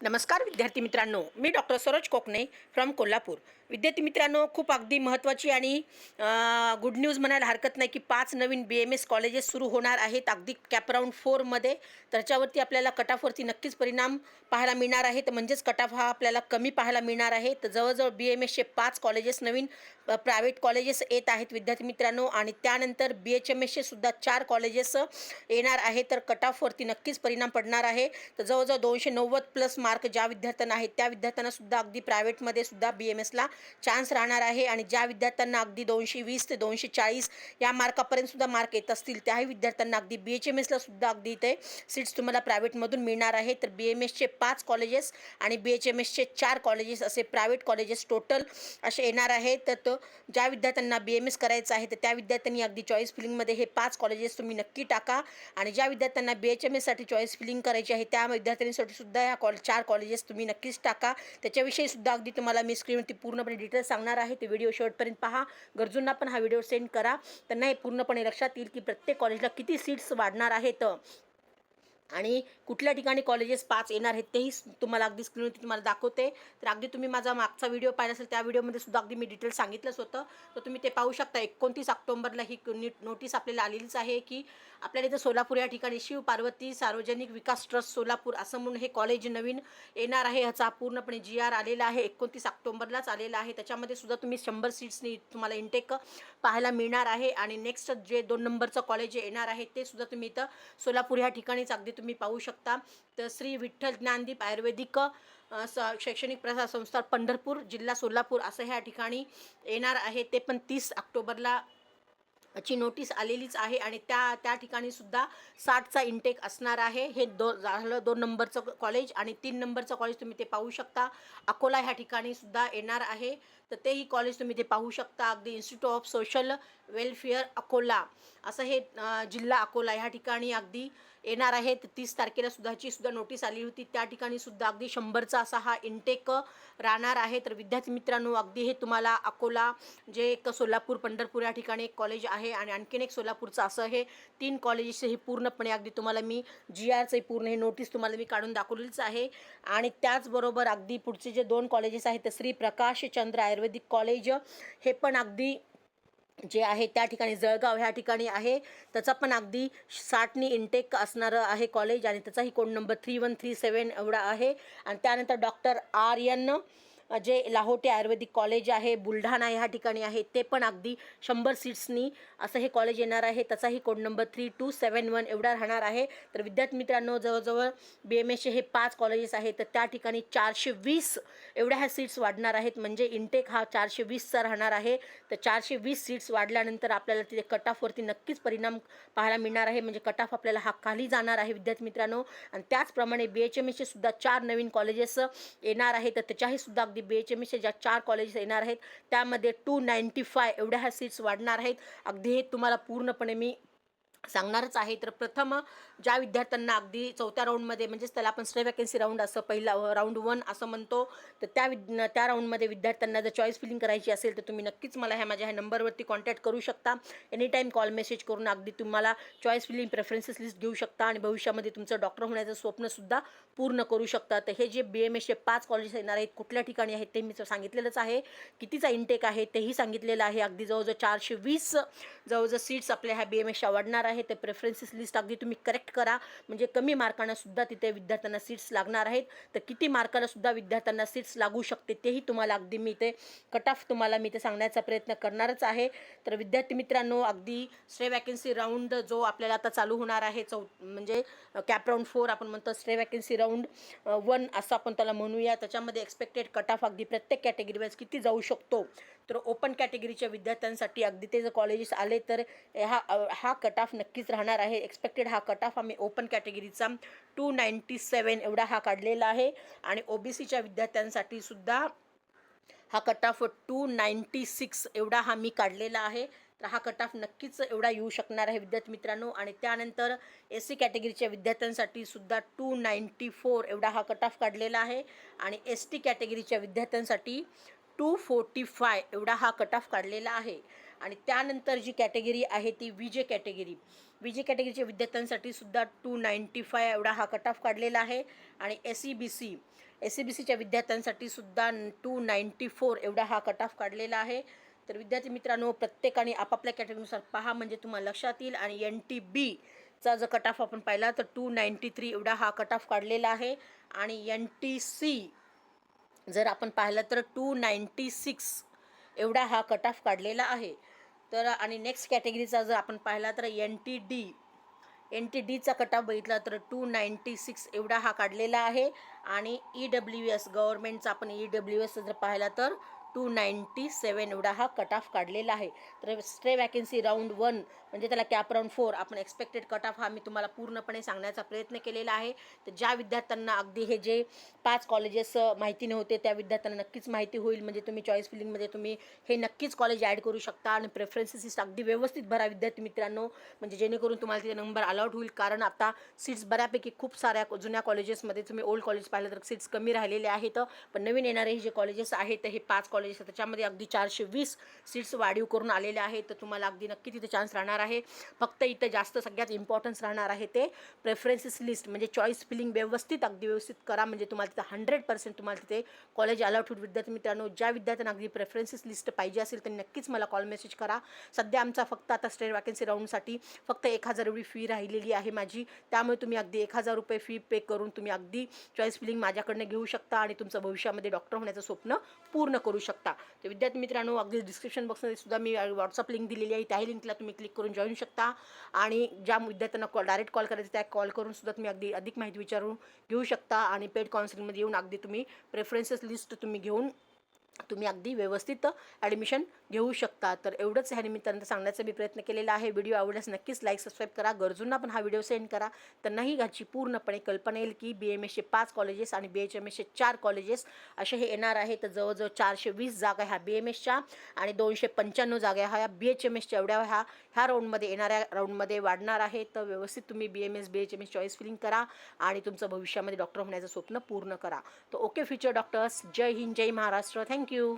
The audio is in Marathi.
नमस्कार विद्यार्थी मित्रांनो. मी डॉक्टर सरोज कोकणे फ्रॉम कोल्हापूर. विद्यार्थी मित्रांनो खूप अगदी महत्त्वाची आणि गुड न्यूज म्हणायला हरकत नाही की पाच नवीन बी एम एस कॉलेजेस सुरू होणार आहेत. अगदी कॅपराऊंड फोरमध्ये त्याच्यावरती आपल्याला कटाफवरती नक्कीच परिणाम पाहायला मिळणार आहे तर म्हणजेच कटाफ हा आपल्याला कमी पाहायला मिळणार आहे. तर जवळजवळ बी एम एसचे पाच कॉलेजेस नवीन प्रायव्हेट कॉलेजेस येत आहेत विद्यार्थी मित्रांनो. आणि त्यानंतर बी एच एम एसचे सुद्धा चार कॉलेजेस येणार आहे तर कटाफवरती नक्कीच परिणाम पडणार आहे. तर जवळजवळ दोनशे नव्वद प्लस मार्क ज्या विद्यार्थ्यांना आहेत त्या विद्यार्थ्यांना सुद्धा अगदी प्रायव्हेटमध्ये सुद्धा बी एम एसला चान्स राहणार आहे आणि ज्या विद्यार्थ्यांना अगदी दोनशे वीस ते दोनशे चाळीस या मार्कापर्यंत सुद्धा मार्क येत असतील त्याही विद्यार्थ्यांना अगदी बी एच एम एसला सुद्धा अगदी इथे सीट्स तुम्हाला प्रायव्हेटमधून मिळणार आहे. तर बी एम एसचे पाच कॉलेजेस आणि बी एच एम एसचे चार कॉलेजेस असे प्रायव्हेट कॉलेजेस टोटल असे येणार आहेत. तर तो ज्या विद्यार्थ्यांना बी एम एस करायचं आहे तर त्या विद्यार्थ्यांनी अगदी चॉईस फिलिंगमध्ये हे पाच कॉलेजेस तुम्ही नक्की टाका. आणि ज्या विद्यार्थ्यांना बी एच एम एससाठी चॉईस फिलिंग करायची आहे त्या विद्यार्थ्यांसाठी सुद्धा या कॉल चार कॉलेजेस तुम्ही नक्कीच टाका. त्याच्याविषयी सुद्धा अगदी तुम्हाला मी स्क्रीनवरती पूर्णपणे डिटेल्स सांगणार आहे. ते व्हिडिओ शेवटपर्यंत पहा. गरजूंना पण हा व्हिडिओ सेंड करा. त्यांना हे पूर्णपणे लक्षात येईल की प्रत्येक कॉलेजला किती सीट्स वाढणार आहेत. आणि कुठल्या ठिकाणी कॉलेजेस पाच येणार आहेत तेही तुम्हाला अगदी स्क्रीनवरती तुम्हाला दाखवते. तर अगदी तुम्ही माझा मागचा व्हिडिओ पाहिला असेल त्या व्हिडिओमध्ये सुद्धा अगदी मी डिटेल सांगितलंच होतं. तर तुम्ही ते पाहू शकता एकोणतीस ऑक्टोंबरला ही नीट नोटीस आपल्याला आलेलीच आहे की आपल्याला इथं सोलापूर या ठिकाणी शिव पार्वती सार्वजनिक विकास ट्रस्ट सोलापूर असं म्हणून हे कॉलेज नवीन येणार आहे ह्याचा पूर्णपणे जी आर आलेला आहे. एकोणतीस ऑक्टोंबरलाच आलेला आहे. त्याच्यामध्ये सुद्धा तुम्ही शंभर सीट्सनी तुम्हाला इंटेक पाहायला मिळणार आहे. आणि नेक्स्ट जे दोन नंबरचं कॉलेज येणार आहे ते सुद्धा तुम्ही इथं सोलापूर ह्या ठिकाणीच अगदी तुम्ही पाहू शकता. तर श्री विठ्ठल ज्ञानदीप आयुर्वेदिक स शैक्षणिक प्रसार संस्था पंढरपूर जिल्हा सोलापूर असं ह्या ठिकाणी येणार आहे. ते पण तीस ऑक्टोबरला ची नोटीस आलेलीच आहे आणि त्या त्या ठिकाणी सुद्धा साठचा इंटेक असणार आहे. हे दो झालं दोन नंबरचं कॉलेज आणि तीन नंबरचं कॉलेज तुम्ही ते पाहू शकता. अकोला ह्या ठिकाणी सुद्धा येणार आहे. तर तेही कॉलेज तुम्ही ते पाहू शकता. अगदी institute of social welfare Akola असं हे जिल्हा अकोला ह्या ठिकाणी अगदी येणार आहेत. तीस तारखेला सुद्धाची सुद्धा नोटीस आली होती त्या ठिकाणी सुद्धा अगदी शंभरचा असा हा इंटेक राहणार आहे. तर विद्यार्थी मित्रांनो अगदी हे तुम्हाला अकोला जे एक सोलापूर पंढरपूर या ठिकाणी एक कॉलेज आहे आणि आणखीन एक सोलापूरचं असं हे तीन कॉलेजेस हे पूर्णपणे अगदी तुम्हाला मी जी आरचं पूर्ण हे नोटीस तुम्हाला मी काढून दाखवलेलीच आहे. आणि त्याचबरोबर अगदी पुढचे जे दोन कॉलेजेस आहेत ते श्री प्रकाश चंद्र आयुर्वेदिक कॉलेज हे पण अगदी जे आहे त्या ठिकाणी जळगाव ह्या ठिकाणी आहे. त्याचा पण अगदी साठनी इनटेक असणारं आहे कॉलेज आणि त्याचाही code number three one three seven एवढा आहे. आणि त्यानंतर डॉक्टर आर एन जे लाहोटे आयुर्वेदिक कॉलेज आहे बुलढाणा ह्या ठिकाणी आहे ते पण अगदी शंभर सीट्सनी असं हे कॉलेज येणार आहे. त्याचाही code number three two seven one एवढा राहणार आहे. तर विद्यार्थी मित्रांनो जवळजवळ बी एम एसचे हे पाच कॉलेजेस आहेत. तर त्या ठिकाणी चारशे वीस एवढ्या ह्या सीट्स वाढणार आहेत. म्हणजे इंटेक हा चारशे वीसचा राहणार आहे. तर चारशे वीस सीट्स वाढल्यानंतर आपल्याला तिथे कट ऑफवरती नक्कीच परिणाम पाहायला मिळणार आहे. म्हणजे कट ऑफ आपल्याला हा खाली जाणार आहे विद्यार्थी मित्रांनो. आणि त्याचप्रमाणे बी एच एम एसचे सुद्धा चार नवीन कॉलेजेस येणार आहे तर त्याच्याही सुद्धा अगदी बी एच एम एसच्या ज्या चार कॉलेजेस येणार आहेत त्यामध्ये टू नाईंटी फाय एवढ्या ह्या सीट्स वाढणार आहेत. अगदी हे तुम्हाला पूर्णपणे मी सांगणारच आहे. तर प्रथम ज्या विद्यार्थ्यांना अगदी चौथ्या राऊंडमध्ये म्हणजेच त्याला आपण स्टे वॅकन्सी राऊंड असं पहिला राऊंड वन असं म्हणतो तर त्या विद त्या राऊंडमध्ये विद्यार्थ्यांना जर चॉईस फिलिंग करायची असेल तर तुम्ही नक्कीच मला ह्या माझ्या ह्या नंबरवरती कॉन्टॅक्ट करू शकता. एनी टाईम कॉल मेसेज करून अगदी तुम्हाला चॉईस फिलिंग प्रेफरन्सेस लिस्ट घेऊ शकता आणि भविष्यामध्ये तुमचं डॉक्टर होण्याचं स्वप्नसुद्धा पूर्ण करू शकता. तर हे जे बी एम एसचे पाच कॉलेजेस येणार आहेत कुठल्या ठिकाणी आहेत ते मी सांगितलेलंच आहे. कितीचा इंटेक आहे तेही सांगितलेलं आहे. अगदी जवळजवळ चारशे वीस जवळजवळ सीट्स आपल्या ह्या बी एम एसच्या वाढणार आहे ते प्रेफरन्सेस लिस्ट अगदी तुम्ही करेक्ट करा. म्हणजे कमी मार्कांना सुद्धा तिथे विद्यार्थ्यांना सीट्स लागणार आहेत. तर किती मार्काला सुद्धा विद्यार्थ्यांना सीट्स लागू शकते तेही तुम्हाला अगदी मी ते कट ऑफ तुम्हाला मी ते सांगण्याचा प्रयत्न करणारच आहे. तर विद्यार्थी मित्रांनो अगदी स्ट्रे वॅकन्सी राऊंड जो आपल्याला आता चालू होणार आहे चौ म्हणजे कॅप राऊंड फोर आपण म्हणतो स्ट्रे वॅकन्सी राऊंड वन असं आपण त्याला म्हणूया. त्याच्यामध्ये एक्सपेक्टेड कट ऑफ अगदी प्रत्येक कॅटेगरीवाईज किती जाऊ शकतो? तर ओपन कॅटेगरीच्या विद्यार्थ्यांसाठी अगदी ते जर कॉलेजेस आले तर हा हा कट ऑफ नक्कीच राहणार आहे. एक्सपेक्टेड हा कट ऑफ आम्ही ओपन कॅटेगरीचा टू नाईंटी सेवन एवढा हा काढलेला आहे. आणि ओ बी सीच्या विद्यार्थ्यांसाठी सुद्धा हा cut off two ninety six एवढा हा मी काढलेला आहे. तर हा कट ऑफ नक्कीच एवढा येऊ शकणार आहे विद्यार्थी मित्रांनो. आणि त्यानंतर एस सी कॅटेगरीच्या विद्यार्थ्यांसाठी सुद्धा टू नाईंटी फोर एवढा हा कट ऑफ काढलेला आहे. आणि एस टी कॅटेगरीच्या विद्यार्थ्यांसाठी टू फोर्टी फाय एवढा हा कट ऑफ काढलेला आहे. आणि त्यानंतर जी कॅटेगरी आहे ती विजे कॅटेगरी. विजे कॅटेगरीच्या विद्यार्थ्यांसाठी सुद्धा टू नाईंटी फाय एवढा हा कट ऑफ काढलेला आहे. आणि S C B C S C B सीच्या विद्यार्थ्यांसाठी सुद्धा टू नाईंटी फोर एवढा हा कट ऑफ काढलेला आहे. तर विद्यार्थी मित्रांनो प्रत्येकाने आपापल्या कॅटेगरीनुसार पहा म्हणजे तुम्हाला लक्षात येईल. आणि एन टी बी चा जर कट ऑफ आपण पाहिला तर टू नाईंटी थ्री एवढा हा कट ऑफ काढलेला आहे. आणि एन टी सी जर आपण पाहिलं तर टू नाईंटी सिक्स एवढा हा कट ऑफ काढलेला आहे. तर आणि नेक्स्ट कॅटेगरीचा जर आपण पाहिला तर N T D N T डीचा कटा बघितला तर टू नाईंटी सिक्स एवढा हा काढलेला आहे. आणि ई डब्ल्यू एस गव्हर्मेंटचा आपण ई डब्ल्यू एस जर पाहिला तर टू नाईंटी सेवन एवढा हा कट ऑफ काढलेला आहे. तर स्ट्रे वॅकन्सी राऊंड वन म्हणजे त्याला कॅप राऊंड फोर आपण एक्सपेक्टेड कट ऑफ हा मी तुम्हाला पूर्णपणे सांगण्याचा प्रयत्न केलेला आहे. तर ज्या विद्यार्थ्यांना अगदी हे जे पाच कॉलेजेस माहिती नव्हते त्या विद्यार्थ्यांना नक्कीच माहिती होईल. म्हणजे तुम्ही चॉईस फिलिंगमध्ये तुम्ही हे नक्कीच कॉलेज ॲड करू शकता आणि प्रेफरन्सेस लिस्ट अगदी व्यवस्थित भरा विद्यार्थी मित्रांनो. म्हणजे जेणेकरून तुम्हाला तिथे नंबर अलाउड होईल. कारण आता सीट्स बऱ्यापैकी खूप साऱ्या जुन्या कॉलेजेसमध्ये तुम्ही ओल्ड कॉलेज पाहिलं तर सीट्स कमी राहिलेले आहेत. पण नवीन येणारे हे जे कॉलेजेस आहेत हे पाच कॉलेज कॉलेज असतात. त्याच्यामध्ये अगदी चारशे वीस सीट्स वाढीव करून आलेले आहेत. तर तुम्हाला अगदी नक्की तिथे चान्स राहणार आहे. फक्त इथं जास्त सगळ्यात इम्पॉर्टन्स राहणार आहे ते प्रेफरन्सेस लिस्ट म्हणजे चॉईस फिलिंग व्यवस्थित अगदी व्यवस्थित करा. म्हणजे तुम्हाला तिथं हंड्रेड पर्सेंट तुम्हाला तिथे कॉलेज अलाउड होईल विद्यार्थी मित्रांनो ज्या विद्यार्थ्यांना अगदी प्रेफरन्सेस लिस्ट पाहिजे असेल तर नक्कीच मला कॉल मेसेज करा. सध्या आमचा फक्त आता स्टेट वॅकन्सी राऊंडसाठी फक्त एक हजार एवढी फी राहिलेली आहे माझी. त्यामुळे तुम्ही अगदी एक हजार रुपये फी पे करून तुम्ही अगदी चॉईस फिलिंग माझ्याकडनं घेऊ शकता आणि तुमचं भविष्यामध्ये डॉक्टर होण्याचं स्वप्न पूर्ण करू शकता. शकता. तर विद्यार्थी मित्रांनो अगदी डिस्क्रिप्शन बॉक्समध्ये सुद्धा मी व्हॉट्सअप लिंक दिलेली आहे. त्याही लिंकला तुम्ही क्लिक करून जॉईन शकता. आणि ज्या विद्यार्थ्यांना कॉल डायरेक्ट कॉल करायचं त्या कॉल करून सुद्धा तुम्ही अगदी अधिक माहिती विचारून घेऊ शकता. आणि पेड काउन्सिलिंगमध्ये येऊन अगदी तुम्ही प्रेफरन्सेस लिस्ट तुम्ही घेऊन तुम्ही अगदी व्यवस्थित ॲडमिशन घेऊ शकता. तर एवढंच ह्या निमित्तानं सांगण्याचा मी प्रयत्न केलेला आहे. व्हिडिओ आवडल्यास नक्कीच लाईक सबस्क्राईब करा. गरजूंना पण हा व्हिडिओ सेंड करा. त्यांनाही ह्याची पूर्णपणे कल्पना येईल की बी एम एसचे पाच कॉलेजेस आणि बी एच एम एसचे चार कॉलेजेस असे हे येणार आहे. तर जवळजवळ चारशे वीस जागा ह्या बी एम एसच्या आणि दोनशे पंच्याण्णव जागा ह्या बी एच एम एसच्या एवढ्या ह्या ह्या राऊंडमध्ये येणाऱ्या राऊंडमध्ये वाढणार आहे. तर व्यवस्थित तुम्ही B M S B H M S choice filling करा आणि तुमचं भविष्यामध्ये डॉक्टर होण्याचं स्वप्न पूर्ण करा. तर ओके फ्युचर डॉक्टर्स जय हिंद जय महाराष्ट्र. Thank you